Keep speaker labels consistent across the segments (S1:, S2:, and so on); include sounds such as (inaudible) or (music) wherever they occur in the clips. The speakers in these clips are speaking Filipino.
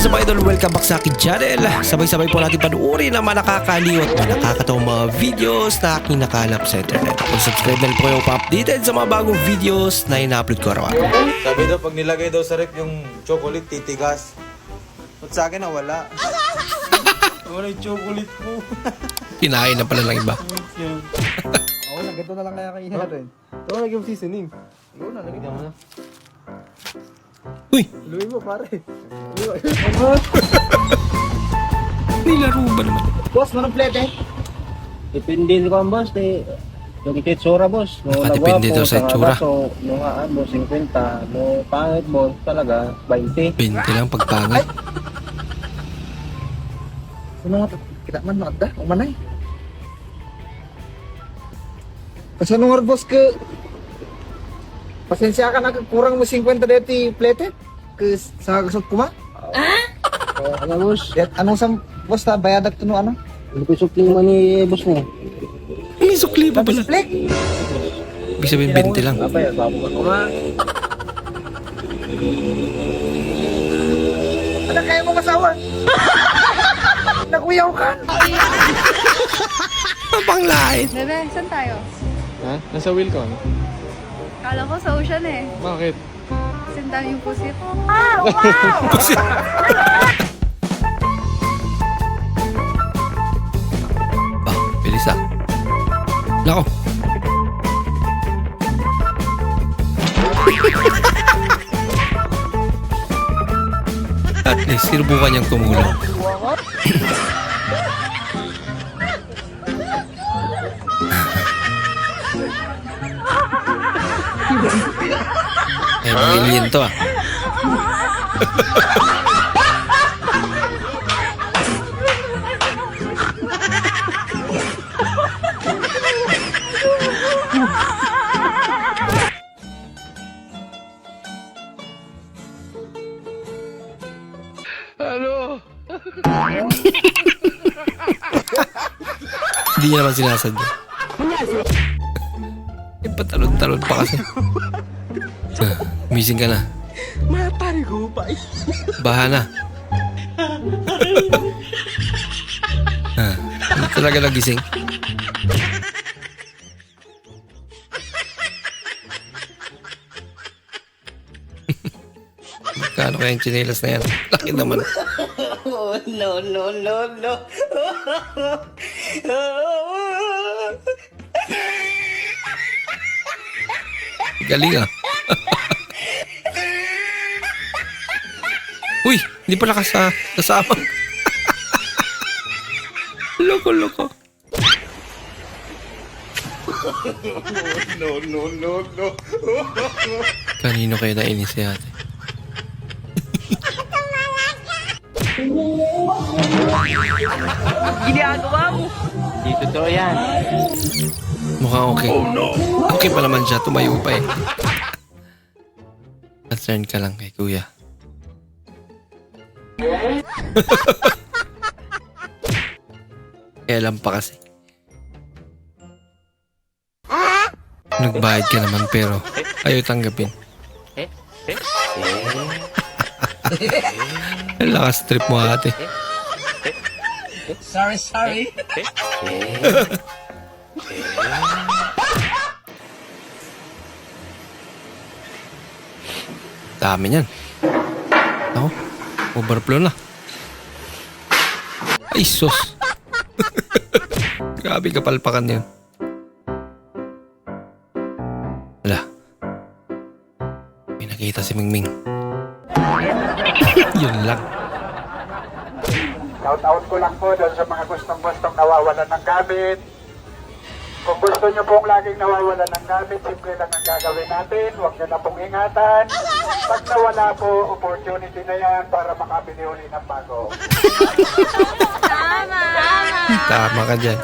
S1: What's up mga idol? Welcome back sa akin channel. Sabay-sabay po natin panuorin ang mga nakakaliw at mga nakakatawang mga videos na aking nakalap sa internet. Kung subscribe na po kayo pa-updated sa mga bagong videos na ina-upload ko araw-araw.
S2: Sabi daw, pag nilagay daw sa rep yung chocolate, titigas. Ba't sa akin nawala? (laughs) Wala yung chocolate mo.
S1: Kinain na pala ng iba. (laughs)
S3: Ako na, ganito na lang kaya kayo rin. Ito na yung seasoning. Ikaw na, lagyan mo na.
S1: Uy!
S3: Luwi mo, pare. (laughs)
S1: Nilaro ba naman?
S3: Boss, manong plete?
S4: Depende ko ang boss, eh. Yung ikitsura boss. No,
S1: Nakadepende
S4: nagwapo,
S1: daw sa itsura.
S4: kaso, no nga, ah, boss, 50. No, pangit boss, talaga, 20.
S1: 20 lang pagpangit.
S3: Ano nga, kita man na da, umanay. Kasi nung nga, boss, ka... Pasensya ka na, kurang mo 50 deti plete? Ke sa kasot kuma?
S4: So, ano boss?
S3: Yat, anong sam, boss, ta, bayadag to no, ano?
S4: Ano ko supling mo ni boss mo?
S1: May sukli pa pala.
S3: Plek!
S1: Ibig sabihin 20 lang.
S4: Apa ya, bago ko nga.
S3: Ano kaya mo masawa? (laughs) Nakuyaw ka!
S1: Ang panglait.
S5: Bebe, saan tayo?
S6: Ha? Nasa wheel ko, ano?
S5: Kala ko sa ocean eh.
S6: Bakit?
S5: Kasi ang dami yung pusit.
S1: Ah, (laughs) bilis ah. Nako. (laughs) At least, sinubukan niyang tumulong. Eh, mga alien to ah. Hindi niya naman sinasadya. Eh, patalon-talon pa kasi. Ah, Missing ka na. Matari ko pa. Baha na. ah, hindi talaga nagising. Magkano kaya yung chinelas na yan? Laki naman. Galing ah. Uy, hindi pala kasa kasama. (laughs) loko, loko. no, no, no, no. Kanino kayo nainis si ate?
S4: Di totoo yan.
S1: Mukhang okay. Okay pa naman siya, tumayo pa eh. Concern ka lang kay kuya. Kaya lang pa kasi. Nagbayad ka naman pero ayaw tanggapin. Ang Lakas trip mo ate.
S4: Sorry, sorry. (laughs)
S1: Dami niyan. Ako, overflow na. Ay, sus. (laughs) Grabe kapalpakan yun. Wala. May nakita si Mingming. (laughs) yun lang.
S7: Shout out ko lang po doon sa mga gustong-gustong nawawalan ng gamit. Kung gusto nyo pong laging nawawalan ng gamit, simple lang ang gagawin natin. Huwag nyo na pong ingatan. Pag nawala po, opportunity na yan para makabili uli ng bago.
S5: Tama!
S1: Tama ka dyan.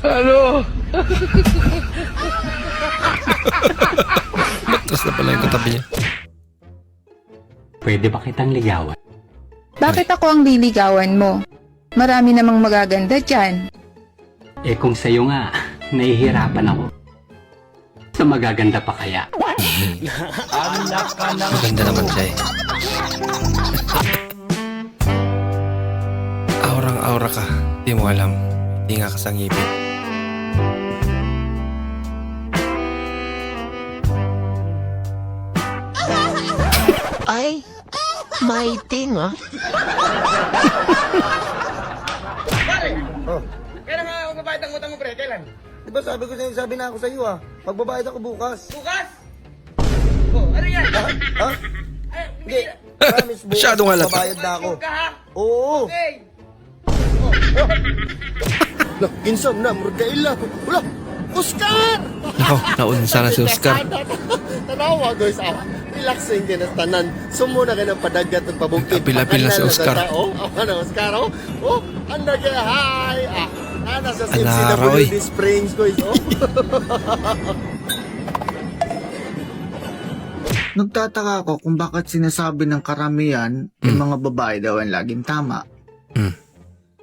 S1: Ano? Matras na pala yung katabi niya.
S8: Pwede ba kitang ligawan?
S9: Bakit ako ang liligawan mo? Marami namang magaganda dyan.
S8: Eh kung sa'yo nga, (laughs) nahihirapan ako. Sa magaganda pa kaya?
S1: Maganda naman siya eh. Aurang-aura ka, di mo alam. Hindi nga kasangipin.
S10: Ay, may ting ah.
S3: Kailan? Di ba sabi ko sa'yo, sabi na ako sa iyo ah. Magbabayad ako bukas. Bukas? Oh, ano yan? Ha? ha? Hindi. Promise bukas.
S1: Masyadong halata.
S3: Magbabayad na ako. Oo. Okay. Lah, insam na, murgaila. Wala, Oscar!
S1: Ako, naunsa na si Oscar.
S3: Tanawa, guys. Ah, relaxing ka na tanan. Sumuna ka ng padagat at pabukid.
S1: Apil-apil na si Oscar.
S3: Oh, ano, Oscar, oh. Oh, anda ka, hi. Ah, ana sa
S1: Anara, oy.
S3: CCWD Springs, guys, oh.
S11: Nagtataka ako kung bakit sinasabi ng karamihan yung mga babae daw ang laging tama.
S1: Hmm.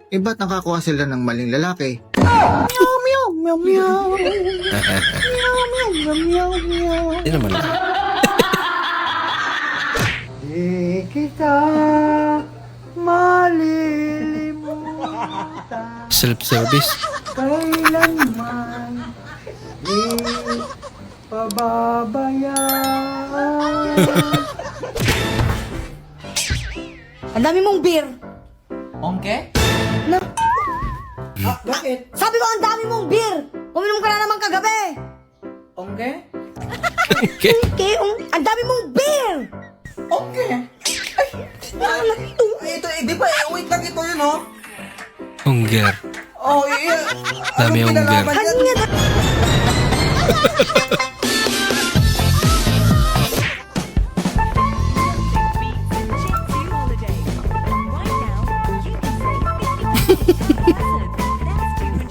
S11: Eh ba't nakakuha sila ng maling lalaki? Meow, meow, meow, meow. (laughs) meow, meow, meow, meow, meow.
S1: Hindi naman lang. (laughs)
S3: Di
S1: Self-service.
S3: kailanman di pababayaan.
S10: Ang dami mong beer.
S3: Ongke?
S10: Na,
S3: Ah, bakit?
S10: sabi ko ang dami mong beer. Uminom ka na naman kagabi.
S3: Ongke?
S1: Okay.
S10: Okay, um, ang dami mong beer.
S3: Ongke? Ay, ay, ito, eh, di ba, eh, wait lang ito yun, oh.
S1: Ungger.
S3: Oh, iya.
S1: Dami yung ungger.
S10: Kanya na.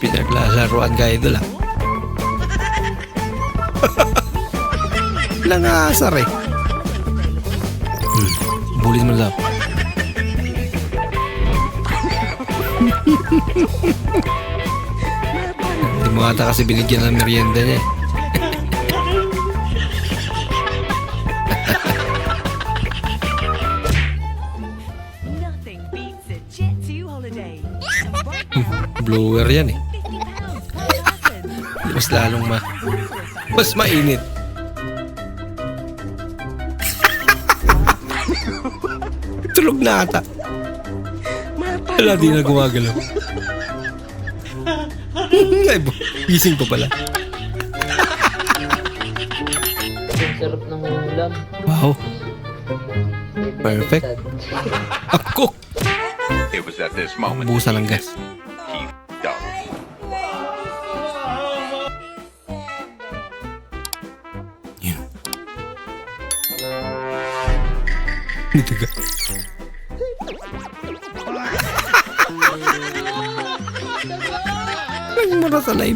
S1: Pinaglalaroan ka idol ah. Langasar eh. Hmm. Bulit mo lang. Hindi mo ata kasi binigyan ng merienda niya.
S12: Nothing beats a Jet 2 holiday. And right now,
S1: Blower yan eh.
S12: 50 pounds per person.
S1: Mas lalong ma... Mas mainit. Tulog na ata. Wala di na gumagalaw. (laughs) Ay, bu- gising pa pala.
S4: Sarap ng ulam.
S1: Wow. Perfect. Ako!
S7: It was at this moment
S1: Busa ng gas.
S7: he.
S1: Yun. Dito ka. Motor চালাই